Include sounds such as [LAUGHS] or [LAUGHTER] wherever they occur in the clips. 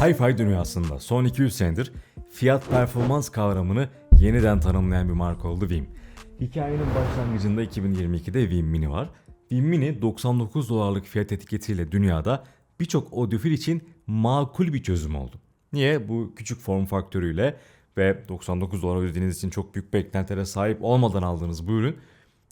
Hi-Fi dünyasında son 200 senedir fiyat performans kavramını yeniden tanımlayan bir marka oldu Vim. Hikayenin başlangıcında 2022'de Vim Mini var. Vim Mini 99 dolarlık fiyat etiketiyle dünyada birçok audiofil için makul bir çözüm oldu. Niye? Bu küçük form faktörüyle ve 99 dolar ödediğiniz için çok büyük beklentilere sahip olmadan aldığınız bu ürün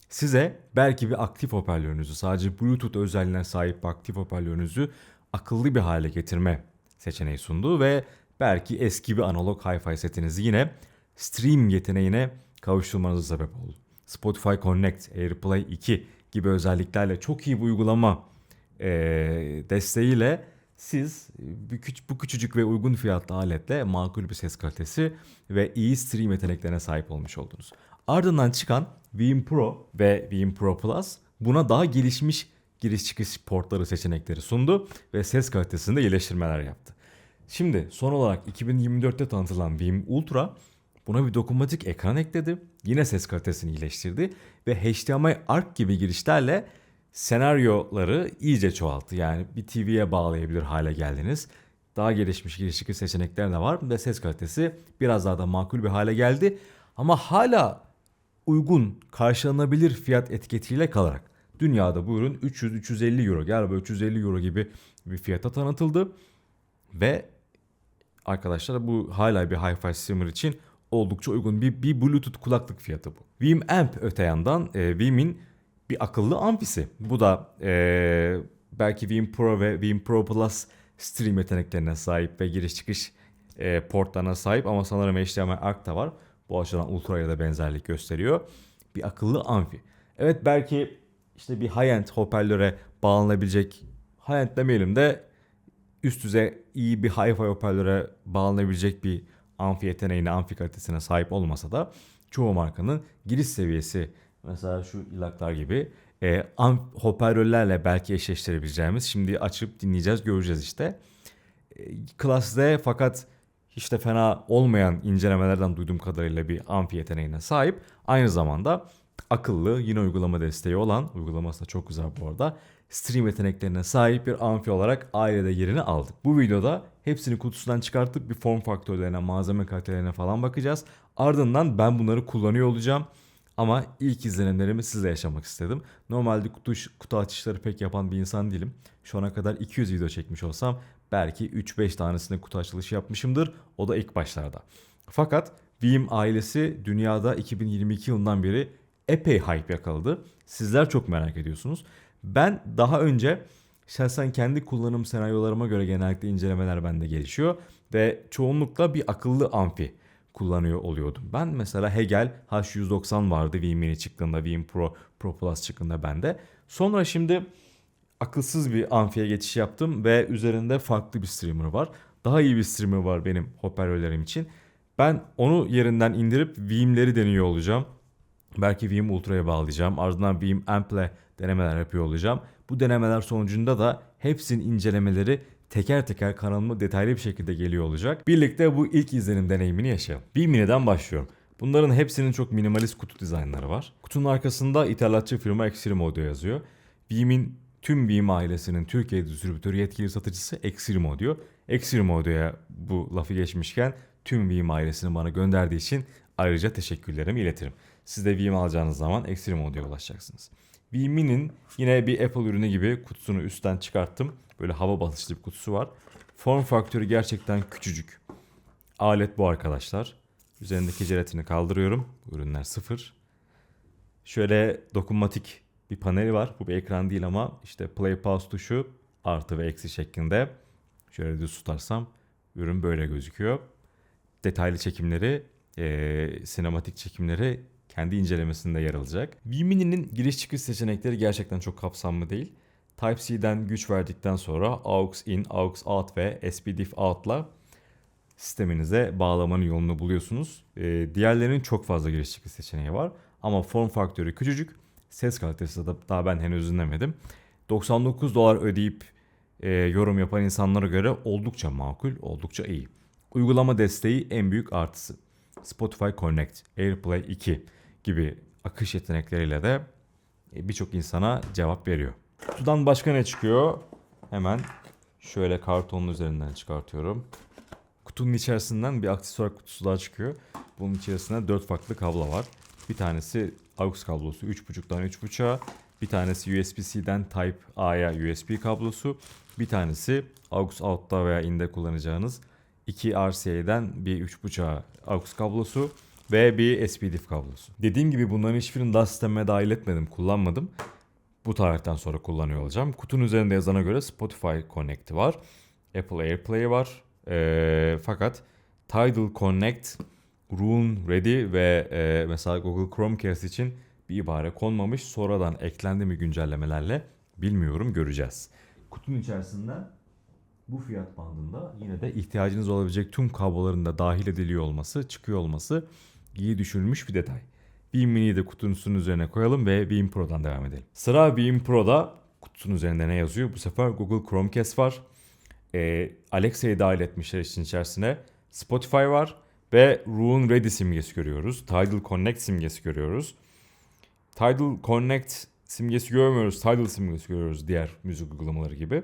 size belki bir aktif hoparlörünüzü sadece Bluetooth özelliğine sahip aktif hoparlörünüzü akıllı bir hale getirme seçeneği sundu ve belki eski bir analog hi-fi setinizi yine stream yeteneğine kavuşturmanıza sebep oldu. Spotify Connect, AirPlay 2 gibi özelliklerle çok iyi bir uygulama eee, desteğiyle siz bu küçücük ve uygun fiyatlı aletle makul bir ses kalitesi ve iyi stream yeteneklerine sahip olmuş oldunuz. Ardından çıkan Veeam Pro ve Veeam Pro Plus buna daha gelişmiş giriş çıkış portları seçenekleri sundu ve ses kalitesinde iyileştirmeler yaptı. Şimdi son olarak 2024'te tanıtılan Veeam Ultra buna bir dokunmatik ekran ekledi. Yine ses kalitesini iyileştirdi ve HDMI ARC gibi girişlerle senaryoları iyice çoğalttı. Yani bir TV'ye bağlayabilir hale geldiniz. Daha gelişmiş giriş çıkış seçenekler de var ve ses kalitesi biraz daha da makul bir hale geldi. Ama hala uygun, karşılanabilir fiyat etiketiyle kalarak dünyada bu ürün 300-350 euro galiba 350 euro gibi bir fiyata tanıtıldı. Ve arkadaşlar bu hala bir hi-fi streamer için oldukça uygun bir, bir Bluetooth kulaklık fiyatı bu. Veeam Amp öte yandan e, Veeam'in bir akıllı amfisi. Bu da e, belki Veeam Pro ve Veeam Pro Plus stream yeteneklerine sahip ve giriş çıkış e, portlarına sahip ama sanırım HDMI ARC da var. Bu açıdan Ultra'ya da benzerlik gösteriyor. Bir akıllı amfi. Evet belki işte bir high-end hoparlöre bağlanabilecek high-end demeyelim de üst düzey iyi bir hi-fi hoparlöre bağlanabilecek bir amfi yeteneğine, amfi kalitesine sahip olmasa da çoğu markanın giriş seviyesi mesela şu ilaklar gibi e, amp hoparlörlerle belki eşleştirebileceğimiz şimdi açıp dinleyeceğiz göreceğiz işte. E, Class D fakat hiç de fena olmayan incelemelerden duyduğum kadarıyla bir amfi yeteneğine sahip. Aynı zamanda akıllı yine uygulama desteği olan uygulaması da çok güzel bu arada stream yeteneklerine sahip bir amfi olarak ailede yerini aldı. Bu videoda hepsini kutusundan çıkartıp bir form faktörlerine, malzeme kalitelerine falan bakacağız. Ardından ben bunları kullanıyor olacağım. Ama ilk izlenimlerimi sizle yaşamak istedim. Normalde kutu, kutu açışları pek yapan bir insan değilim. Şu ana kadar 200 video çekmiş olsam belki 3-5 tanesinde kutu açılışı yapmışımdır. O da ilk başlarda. Fakat Veeam ailesi dünyada 2022 yılından beri epey hype yakaladı. Sizler çok merak ediyorsunuz. Ben daha önce şahsen kendi kullanım senaryolarıma göre genellikle incelemeler bende gelişiyor. Ve çoğunlukla bir akıllı amfi kullanıyor oluyordum. Ben mesela Hegel H190 vardı Veeam Mini çıktığında, Veeam Pro, Pro Plus çıktığında bende. Sonra şimdi akılsız bir amfiye geçiş yaptım ve üzerinde farklı bir streamer var. Daha iyi bir streamer var benim hoparlörlerim için. Ben onu yerinden indirip Veeam'leri deniyor olacağım. Belki Veeam Ultra'ya bağlayacağım. Ardından Veeam Amp'le denemeler yapıyor olacağım. Bu denemeler sonucunda da hepsinin incelemeleri teker teker kanalıma detaylı bir şekilde geliyor olacak. Birlikte bu ilk izlenim deneyimini yaşayalım. Veeam Mini'den başlıyorum. Bunların hepsinin çok minimalist kutu dizaynları var. Kutunun arkasında ithalatçı firma Extreme Audio yazıyor. Veeam'in tüm Veeam ailesinin Türkiye distribütörü yetkili satıcısı Extreme Audio. Extreme Audio'ya bu lafı geçmişken tüm Veeam ailesini bana gönderdiği için ayrıca teşekkürlerimi iletirim. Siz de Veeam alacağınız zaman Extreme Audio'ya ulaşacaksınız. Veeam Mini'nin yine bir Apple ürünü gibi kutusunu üstten çıkarttım. Böyle hava basınçlı bir kutusu var. Form faktörü gerçekten küçücük. Alet bu arkadaşlar. Üzerindeki jelatini kaldırıyorum. Bu ürünler sıfır. Şöyle dokunmatik bir paneli var. Bu bir ekran değil ama işte play pause tuşu artı ve eksi şeklinde. Şöyle düz tutarsam ürün böyle gözüküyor. Detaylı çekimleri, eee, sinematik çekimleri kendi incelemesinde yer alacak. Vmini'nin giriş çıkış seçenekleri gerçekten çok kapsamlı değil. Type-C'den güç verdikten sonra AUX in, AUX out ve SPDIF out'la sisteminize bağlamanın yolunu buluyorsunuz. Ee, diğerlerinin çok fazla giriş çıkış seçeneği var. Ama form faktörü küçücük. Ses kalitesi de daha ben henüz dinlemedim. 99 dolar ödeyip e, yorum yapan insanlara göre oldukça makul, oldukça iyi. Uygulama desteği en büyük artısı. Spotify Connect, AirPlay 2 gibi akış yetenekleriyle de e, birçok insana cevap veriyor. Kutudan başka ne çıkıyor? Hemen Şöyle kartonun üzerinden çıkartıyorum. Kutunun içerisinden bir aksesuar kutusu daha çıkıyor. Bunun içerisinde 4 farklı kablo var. Bir tanesi AUX kablosu 3.5'dan 3.5'a. Bir tanesi USB-C'den Type A'ya USB kablosu. Bir tanesi AUX out'ta veya in'de kullanacağınız 2 RCA'den bir 3.5'a AUX kablosu ve bir SPDIF kablosu. Dediğim gibi bunların hiçbirini daha sisteme dahil etmedim, kullanmadım. Bu tarihten sonra kullanıyor olacağım. Kutunun üzerinde yazana göre Spotify Connect'i var. Apple AirPlay var. Ee, fakat Tidal Connect, Rune Ready ve e, mesela Google Chromecast için bir ibare konmamış. Sonradan eklendi mi güncellemelerle bilmiyorum göreceğiz. Kutunun içerisinden bu fiyat bandında yine de ihtiyacınız olabilecek tüm kabloların da dahil ediliyor olması, çıkıyor olması iyi düşünülmüş bir detay. Beam Mini'yi de kutunun üzerine koyalım ve Beam Pro'dan devam edelim. Sıra Beam Pro'da kutusunun üzerinde ne yazıyor? Bu sefer Google Chromecast var. Ee, Alexa'yı dahil etmişler işin içerisine. Spotify var ve Rune Ready simgesi görüyoruz. Tidal Connect simgesi görüyoruz. Tidal Connect simgesi görmüyoruz. Tidal simgesi görüyoruz diğer müzik uygulamaları gibi.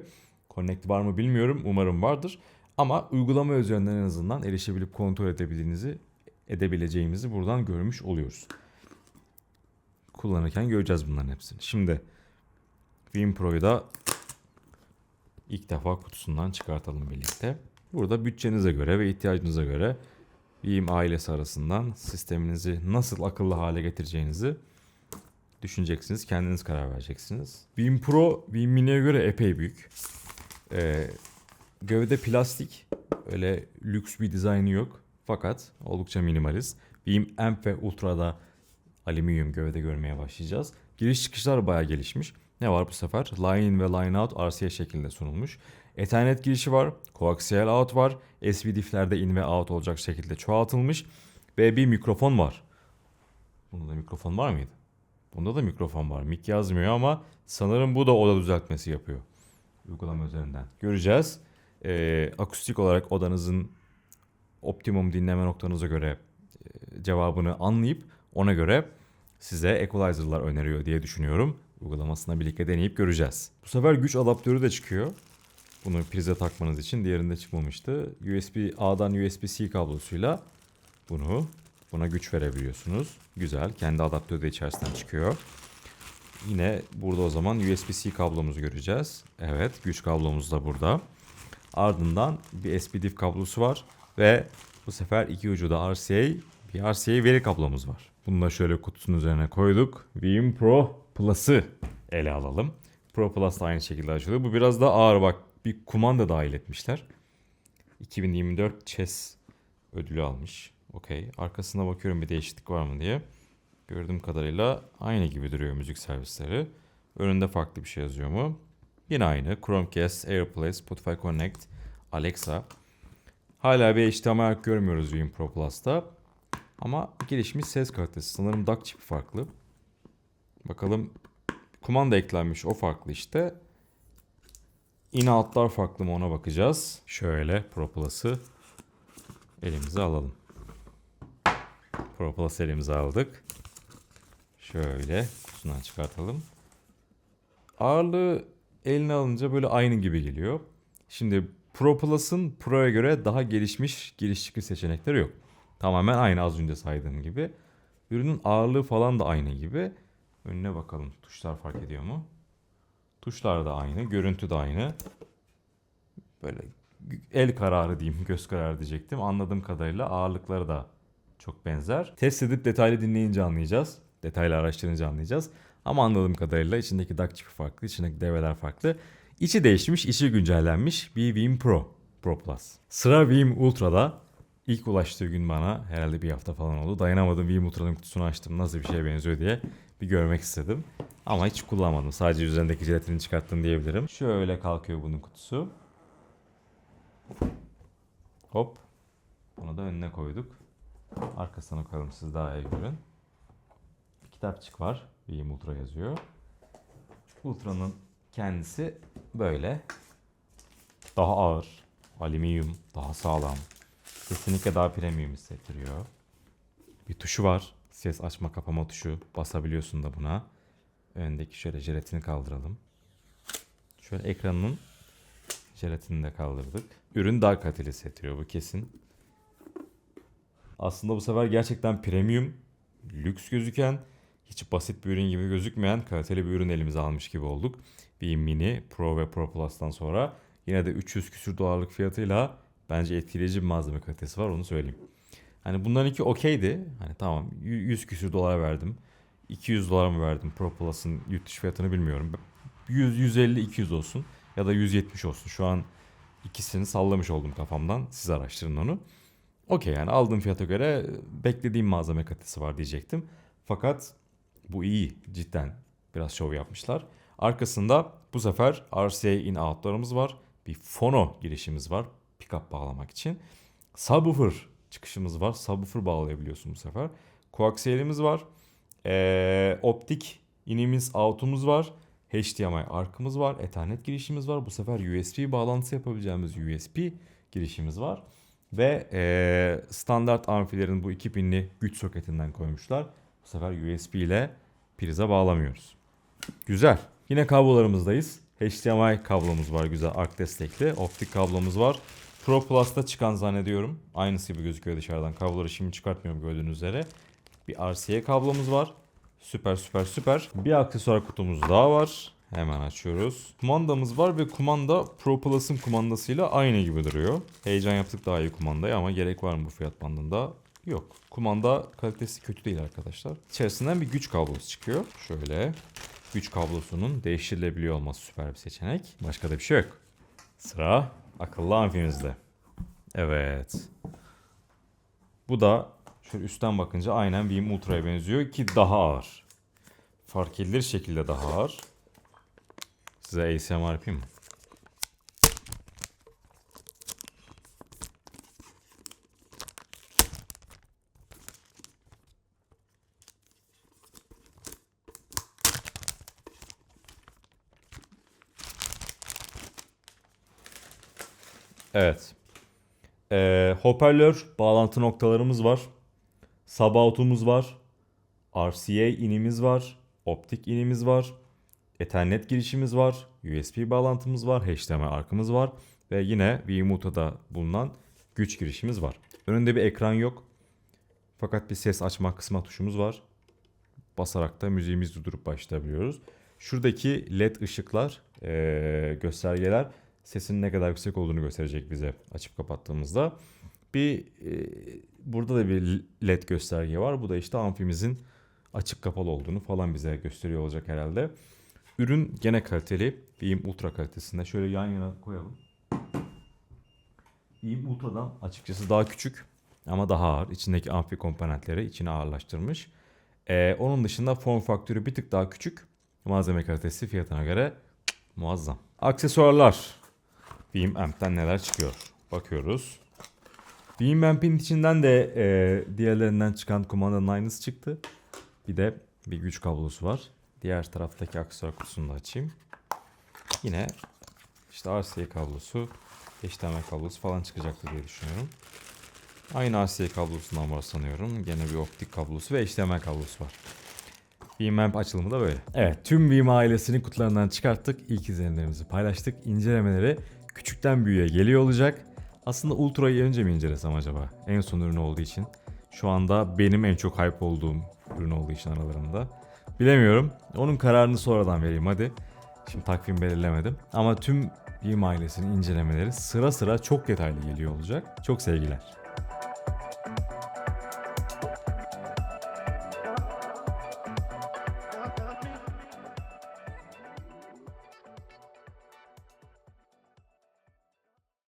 Connect var mı bilmiyorum. Umarım vardır. Ama uygulama üzerinden en azından erişebilip kontrol edebildiğinizi edebileceğimizi buradan görmüş oluyoruz. Kullanırken göreceğiz bunların hepsini. Şimdi Vim Pro'yu da ilk defa kutusundan çıkartalım birlikte. Burada bütçenize göre ve ihtiyacınıza göre Vim ailesi arasından sisteminizi nasıl akıllı hale getireceğinizi düşüneceksiniz. Kendiniz karar vereceksiniz. Vim Pro, Vim Mini'ye göre epey büyük. Ee, gövde plastik. Öyle lüks bir dizaynı yok. Fakat oldukça minimalist. Vim Amp ve Ultra'da alüminyum gövde görmeye başlayacağız. Giriş çıkışlar bayağı gelişmiş. Ne var bu sefer? Line ve line out RCA şeklinde sunulmuş. Ethernet girişi var. Coaxial out var. USB diff'lerde in ve out olacak şekilde çoğaltılmış. Ve bir mikrofon var. Bunda da mikrofon var mıydı? Bunda da mikrofon var. Mic yazmıyor ama sanırım bu da oda düzeltmesi yapıyor. Uygulama üzerinden. Göreceğiz. Ee, akustik olarak odanızın optimum dinleme noktanıza göre e, cevabını anlayıp ona göre size equalizer'lar öneriyor diye düşünüyorum. Uygulamasına birlikte deneyip göreceğiz. Bu sefer güç adaptörü de çıkıyor. Bunu prize takmanız için diğerinde çıkmamıştı. USB A'dan USB-C kablosuyla bunu buna güç verebiliyorsunuz. Güzel. Kendi adaptörü de içerisinden çıkıyor. Yine burada o zaman USB-C kablomuzu göreceğiz. Evet, güç kablomuz da burada. Ardından bir SPDIF kablosu var ve bu sefer iki ucu da RCA, bir RCA veri kablomuz var. Bunu da şöyle kutusunun üzerine koyduk. Vim Pro Plus'ı ele alalım. Pro Plus da aynı şekilde açılıyor. Bu biraz daha ağır bak. Bir kumanda dahil etmişler. 2024 Chess ödülü almış. Okey. Arkasına bakıyorum bir değişiklik var mı diye. Gördüğüm kadarıyla aynı gibi duruyor müzik servisleri. Önünde farklı bir şey yazıyor mu? Yine aynı. Chromecast, AirPlay, Spotify Connect, Alexa. Hala bir HDMI görmüyoruz Vim Pro Plus'ta. Ama gelişmiş ses kalitesi. Sanırım DAC çipi farklı. Bakalım kumanda eklenmiş o farklı işte. In out'lar farklı mı ona bakacağız. Şöyle Pro Plus'ı elimize alalım. Pro Plus elimize aldık. Şöyle kutusundan çıkartalım. Ağırlığı eline alınca böyle aynı gibi geliyor. Şimdi Pro Plus'ın Pro'ya göre daha gelişmiş giriş çıkış seçenekleri yok. Tamamen aynı az önce saydığım gibi. Ürünün ağırlığı falan da aynı gibi. Önüne bakalım tuşlar fark ediyor mu? Tuşlar da aynı, görüntü de aynı. Böyle el kararı diyeyim, [LAUGHS] göz kararı diyecektim. Anladığım kadarıyla ağırlıkları da çok benzer. Test edip detaylı dinleyince anlayacağız. Detaylı araştırınca anlayacağız. Ama anladığım kadarıyla içindeki DAC çipi farklı, içindeki devreler farklı. İçi değişmiş, içi güncellenmiş bir Vim Pro, Pro Plus. Sıra Vim Ultra'da. İlk ulaştığı gün bana herhalde bir hafta falan oldu. Dayanamadım Vim Ultra'nın kutusunu açtım nasıl bir şeye benziyor diye bir görmek istedim. Ama hiç kullanmadım. Sadece üzerindeki jelatini çıkarttım diyebilirim. Şöyle kalkıyor bunun kutusu. Hop. Bunu da önüne koyduk. Arkasına koyalım siz daha iyi görün. Bir kitapçık var. Vim Ultra yazıyor. Ultra'nın kendisi böyle. Daha ağır. Alüminyum. Daha sağlam. Kesinlikle daha premium hissettiriyor. Bir tuşu var. Ses açma kapama tuşu. Basabiliyorsun da buna. Öndeki şöyle jelatini kaldıralım. Şöyle ekranının Jelatinini de kaldırdık. Ürün daha kaliteli hissettiriyor bu kesin. Aslında bu sefer gerçekten premium, lüks gözüken, hiç basit bir ürün gibi gözükmeyen kaliteli bir ürün elimize almış gibi olduk. Bir Mini, Pro ve Pro Plus'tan sonra yine de 300 küsür dolarlık fiyatıyla bence etkileyici bir malzeme kalitesi var onu söyleyeyim. Hani bunların iki okeydi. Hani tamam 100 küsür dolara verdim. 200 dolar mı verdim Pro Plus'ın yurt dışı fiyatını bilmiyorum. 100, 150, 200 olsun ya da 170 olsun. Şu an ikisini sallamış oldum kafamdan. Siz araştırın onu. Okey yani aldığım fiyata göre beklediğim malzeme kalitesi var diyecektim. Fakat bu iyi cidden biraz şov yapmışlar. Arkasında bu sefer RCA in out'larımız var. Bir fono girişimiz var pickup bağlamak için. Subwoofer çıkışımız var. Subwoofer bağlayabiliyorsun bu sefer. Koaksiyelimiz var. Ee, optik inimiz out'umuz var. HDMI arkımız var. Ethernet girişimiz var. Bu sefer USB bağlantısı yapabileceğimiz USB girişimiz var. Ve ee, standart amfilerin bu 2000'li güç soketinden koymuşlar. Bu sefer USB ile prize bağlamıyoruz. Güzel. Yine kablolarımızdayız. HDMI kablomuz var güzel ark destekli. Optik kablomuz var. Pro Plus'ta çıkan zannediyorum. Aynısı gibi gözüküyor dışarıdan. Kabloları şimdi çıkartmıyorum gördüğünüz üzere. Bir RCA kablomuz var. Süper süper süper. Bir aksesuar kutumuz daha var. Hemen açıyoruz. Kumandamız var ve kumanda Pro Plus'ın kumandasıyla aynı gibi duruyor. Heyecan yaptık daha iyi kumandaya ama gerek var mı bu fiyat bandında? Yok. Kumanda kalitesi kötü değil arkadaşlar. İçerisinden bir güç kablosu çıkıyor. Şöyle. Güç kablosunun değiştirilebiliyor olması süper bir seçenek. Başka da bir şey yok. Sıra akıllı amfimizde. Evet. Bu da şöyle üstten bakınca aynen Beam Ultra'ya benziyor ki daha ağır. Fark edilir şekilde daha ağır. Size ASMR yapayım mı? Evet. Ee, hoparlör bağlantı noktalarımız var. Sub out'umuz var. RCA inimiz var. Optik inimiz var. Ethernet girişimiz var. USB bağlantımız var. HDMI arkamız var. Ve yine VMUTA'da bulunan güç girişimiz var. Önünde bir ekran yok. Fakat bir ses açma kısma tuşumuz var. Basarak da müziğimizi durdurup başlayabiliyoruz. Şuradaki led ışıklar, ee, göstergeler sesin ne kadar yüksek olduğunu gösterecek bize açıp kapattığımızda. Bir e, burada da bir led gösterge var. Bu da işte amfimizin açık kapalı olduğunu falan bize gösteriyor olacak herhalde. Ürün gene kaliteli. Beam Ultra kalitesinde. Şöyle yan yana koyalım. Beam Ultra'dan açıkçası daha küçük ama daha ağır. İçindeki amfi komponentleri içine ağırlaştırmış. Ee, onun dışında form faktörü bir tık daha küçük. Malzeme kalitesi fiyatına göre muazzam. Aksesuarlar. Beam Amp'ten neler çıkıyor? Bakıyoruz. Beam Amp'in içinden de e, diğerlerinden çıkan kumandanın aynısı çıktı. Bir de bir güç kablosu var. Diğer taraftaki aksesuar kutusunu da açayım. Yine işte RCA kablosu, HDMI kablosu falan çıkacaktır diye düşünüyorum. Aynı RCA kablosundan var sanıyorum. Gene bir optik kablosu ve HDMI kablosu var. Beam Amp açılımı da böyle. Evet tüm Beam ailesini kutularından çıkarttık. İlk izlenimlerimizi paylaştık. İncelemeleri küçükten büyüğe geliyor olacak. Aslında Ultra'yı önce mi incelesem acaba? En son ürün olduğu için. Şu anda benim en çok hype olduğum ürün olduğu için aralarında. Bilemiyorum. Onun kararını sonradan vereyim hadi. Şimdi takvim belirlemedim. Ama tüm Beam ailesinin incelemeleri sıra sıra çok detaylı geliyor olacak. Çok sevgiler.